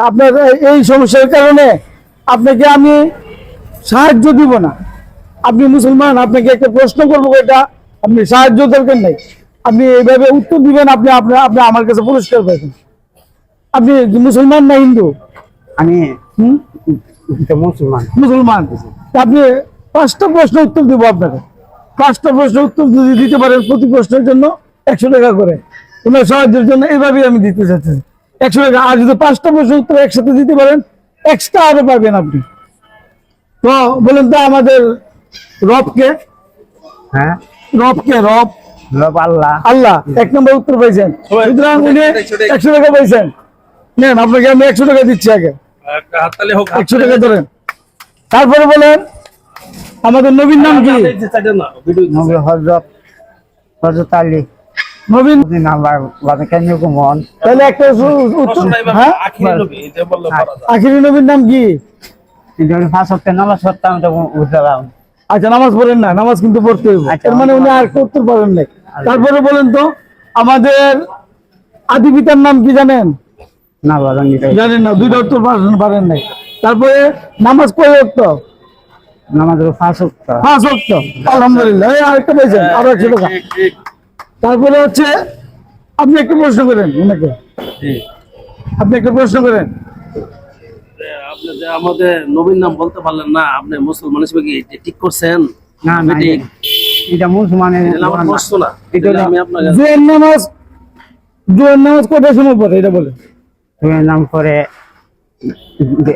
আপনার এই- সমস্যার কারণে আপনাকে আমি সাহায্য দিব না। আপনি মুসলমান আপনাকে একটা প্রশ্ন করব এটা। আপনি সাহায্য দরকার নেই। আপনি এইভাবে উত্তর দিবেন আপনি আপনি আপনি আমার কাছে পুরস্কার পাবেন আপনি মুসলমান না হিন্দু? আমি মুসলমান। মুসলমান। আপনি পাঁচটা প্রশ্ন উত্তর দেবো আপনাকে। পাঁচটা প্রশ্ন উত্তর যদি দিতে পারেন প্রতি প্রশ্নের জন্য একশো টাকা করে। ওনার সাহায্যের জন্য এইভাবেই আমি দিতে চাচ্ছি। একশো টাকা আর যদি পাঁচটা প্রশ্ন উত্তর একসাথে দিতে পারেন এক্সট্রা আরও পাবেন আপনি তো বলেন তো আমাদের রবকে হ্যাঁ রবকে রব রব আল্লাহ আল্লাহ এক নম্বর উত্তর পাইছেন সুতরাং উনি একশো টাকা পাইছেন নেন আপনাকে আমি একশো টাকা দিচ্ছি আগে একশো টাকা ধরেন তারপরে বলেন আমাদের নবীন নাম কি হজরত হজরত আলী নবীন? তাহলে একটা আখিরি নবীর নাম কি? আচ্ছা নামাজ পড়েন না নামাজ কিন্তু পড়তে হইব। আচ্ছা, মানে উনি আর একটা পারেন নাই। তারপরে বলেন তো আমাদের আদি পিতার নাম কি জানেন? না জানেন না দুইটা উত্তর পারেন পারেন নাই। তারপরে নামাজ কয় অক্ত নামাজ পাঁচ সপ্তাহ পাঁচ অক্ত আলহামদুলিল্লাহ। এই আরেকটা পেয়েছেন আরও একশো টাকা। তারপরে হচ্ছে আপনি একটু প্রশ্ন করেন ওনাকে। আপনি একটা প্রশ্ন করেন। আপনি যে আমাদের নবীন নাম বলতে পারলেন না আপনি মুসলমান হিসেবে কি এটা ঠিক করছেন? না না এটা মুসলমানের এটা আমার প্রশ্ন না। এটা এটা আমি আপনার কাছে- জোয়ের নামাজ জোয়ের নামাজ কটার সময় পড়ে এটা বলে তুমি নাম করে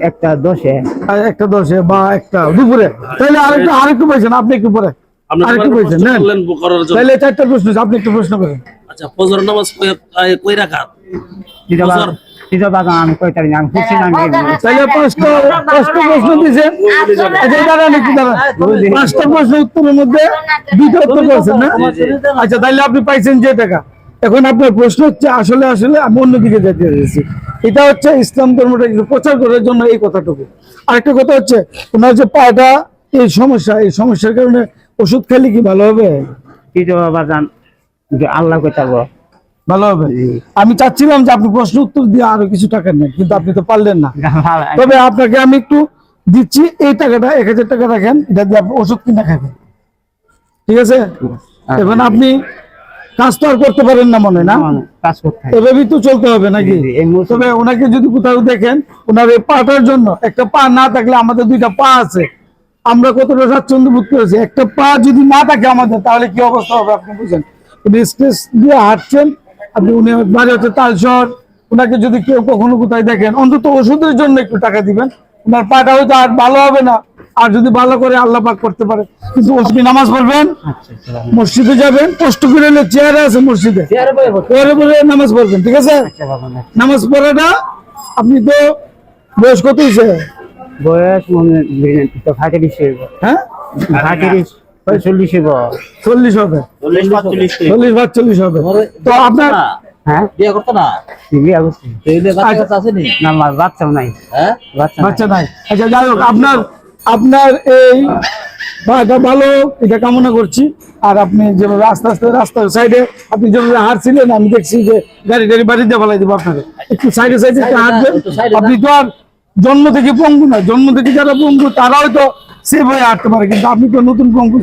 একটা আর একটা দশে বা একটা দুপুরে। তাহলে আরেকটু আরেকটু পাইছেন আপনি একটু পরে আরেকটু তোমার পাইছেন প্রশ্ন নেন করলেন করার জন্য তাহলে চারটা প্রশ্ন আপনি একটু প্রশ্ন করেন আচ্ছা ফজর নামাজ কয়- কয়- কয় রাকাত এটা বছর। এটা বাবা আমি কইতারি না আমি খুশি না আমি তাহলে পাঁচটা পাঁচটা প্রশ্ন দিয়েছেন আচ্ছা দাঁড়ান একটু দাঁড়ান পাঁচটা প্রশ্ন উত্তরের মধ্যে দুইটা উত্তর করেছেন না আচ্ছা তাহলে আপনি পাইছেন যে টাকা এখন আপনার প্রশ্ন হচ্ছে আসলে আসলে আমি অন্যদিকে যেতে চাইছি এটা হচ্ছে ইসলাম ধর্মটা প্রচার করার জন্য এই কথাটুকু আরেকটা কথা হচ্ছে ওনার যে পাটা এই সমস্যা এই সমস্যার কারণে ওষুধ খেলে কি ভালো হবে? এটা বাবা জান যে আল্লাহ কইতাবো ভালো হবে? আমি চাচ্ছিলাম যে আপনি প্রশ্ন উত্তর দিয়ে আরও কিছু টাকা নেন কিন্তু আপনি তো পারলেন না। তবে আপনাকে আমি একটু দিচ্ছি এই টাকাটা এক হাজার টাকা রাখেন এটা দিয়ে আপনি ওষুধ কিনা খাবেন। ঠিক আছে? এখন আপনি কাজ তো আর করতে পারেন না মনে না? কাজ করতে এভাবেই তো চলতে হবে নাকি? তবে ওনাকে যদি কোথাও দেখেন ওনার এই পাটার জন্য একটা পা না থাকলে আমাদের দুইটা পা আছে। আমরা কতটা স্বাচ্ছন্দ্য বোধ করেছি। একটা পা যদি না থাকে আমাদের তাহলে কি অবস্থা হবে আপনি বুঝেন? উনি স্টেজ দিয়ে হাঁটছেন আপনি উনি বাড়ি হচ্ছে তালশহর। ওনাকে যদি কেউ কখনো কোথায় দেখেন অন্তত ওষুধের জন্য একটু টাকা দিবেন। ওনার পাটা হয়তো আর ভালো হবে না। আর যদি ভালো করে আল্লাহ পাক করতে পারে। কিন্তু ওষুধ নামাজ পড়বেন? মসজিদে যাবেন? কষ্ট করে চেয়ারে আছে মসজিদে। পরে পরে নামাজ পড়বেন ঠিক আছে? নামাজ পড়াটা আপনি তো বয়স কত হয়েছে? বয়স মনে তো ফাটে দিছে হ্যাঁ? ফাটে দিছে চল্লিশ হইব। চল্লিশ হবে চল্লিশ পাঁচচল্লিশ হবে তো আপনার হ্যাঁ? বিয়ে করতো না? বিয়া করছি। তাইলে বাচ্চা কাচ্চা আসেনি না? আমার বাচ্চাও নাই। হ্যাঁ? বাচ্চা নাই। আচ্ছা যাই হোক আপনার আপনার এই এটা ভালো এটা কামনা করছি। আর আপনি যেভাবে আস্তে আস্তে রাস্তার সাইডে আপনি যেভাবে হাঁটছিলেন আমি দেখছি যে গাড়ি গাড়ি বাড়িতে ফেলাই দেবো আপনাকে। একটু সাইডে সাইডে একটু হাঁটবেন। আপনি তো আর জন্ম থেকে পঙ্গু না জন্ম থেকে যারা পঙ্গু তারাও তো সেভ হয়ে হাঁটতে পারে কিন্তু আপনি তো নতুন পঙ্গু।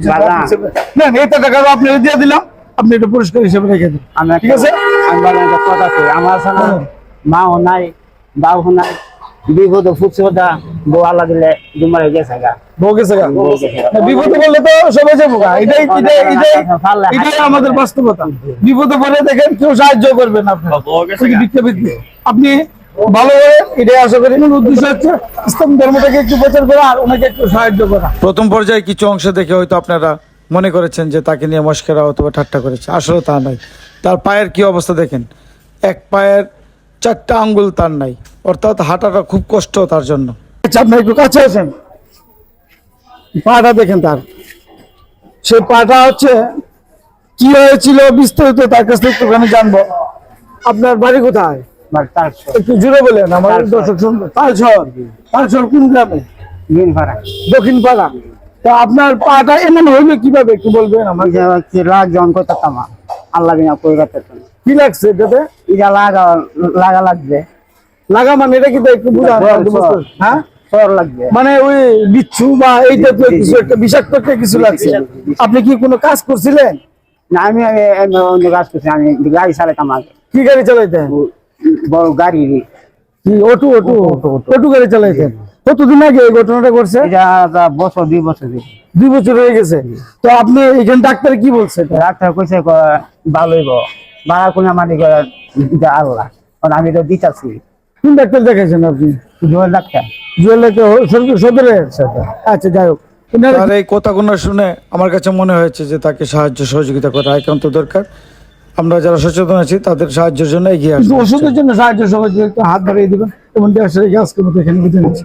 না এটা টাকা আপনি দিয়ে দিলাম আপনি এটা পুরস্কার হিসেবে রেখে দিন। ঠিক আছে? আমি বললাম একটা কথা কই আমার মাও নাই বাবু নাই বিপদ ফুটছে বউ আল্লাহ দিলে দুমারে গেছে গা। বউ গেছে বিপদে তো সবাই যাব গা। এটাই এটাই এটাই এটাই আমাদের বাস্তবতা। বিপদে পড়লে দেখেন কেউ সাহায্য করবেন আপনার। আপনি ভালো এটাই আশা করি। উদ্দেশ্য হচ্ছে ইসলাম ধর্মটাকে একটু প্রচার করা আর ওনাকে একটু সাহায্য করা। প্রথম পর্যায়ে কিছু অংশ দেখে হয়তো আপনারা মনে করেছেন যে তাকে নিয়ে মস্করা অথবা ঠাট্টা করেছে। আসলে তা নয় তার পায়ের কি অবস্থা দেখেন? এক পায়ের চারটা আঙ্গুল তার নাই। অর্থাৎ হাঁটাটা খুব কষ্ট তার জন্য। আচ্ছা আপনি একটু কাছে আছেন পাটা দেখেন তার। সে পাটা হচ্ছে কি হয়েছিল বিস্তারিত তার কাছ থেকে একটুখানি জানব। আপনার বাড়ি কোথায়? একটু জুড়ে বলেন আমার দর্শক শুনবে তালশহর তালশহর কোন গ্রামে? দক্ষিণ পাড়া তা আপনার পাটা এমন কীভাবে একটু বলবেন আমার রাগ জন আল্লাহ বিনা কই কি লাগছে এটাতে? এটা লাগা লাগা লাগবে। লাগা মানে এটা কি একটু বুঝা হ্যাঁ? মানে ওই বিচ্ছু বা এই কিছু একটা বিষাক্ত একটা কিছু লাগছে। আপনি কি কোনো কাজ করছিলেন? না আমি অন্য কাজ করছি আমি গাড়ি চালাতাম আগে। কি গাড়ি চালাইতেন? বড় গাড়ি কি অটো অটো? অটো গাড়ি চালাইতেন কতদিন আগে এই ঘটনাটা করছে বছর দুই বছর দুই বছর হয়ে গেছে। তো আপনি এখানে ডাক্তার কি বলছে? ডাক্তার কইছে ভালোই গো। ভাড়া কোন মানে আল্লাহ কারণ আমি তো দিতাছি। কোন ডাক্তার দেখাইছেন আপনি? জোর ডাক্তার। জুয়েলারি সদরে? আচ্ছা যাই হোক। তার এই কথাগুলো শুনে আমার কাছে মনে হয়েছে যে তাকে সাহায্য সহযোগিতা করা একান্ত দরকার। আমরা যারা সচেতন আছি তাদের সাহায্যের জন্য এগিয়ে আসব ওষুধের জন্য সাহায্য সবাই হাত বাড়িয়ে দিবেন। এবং দেশের গ্যাস কমিটি এখানে বুঝে নিচ্ছি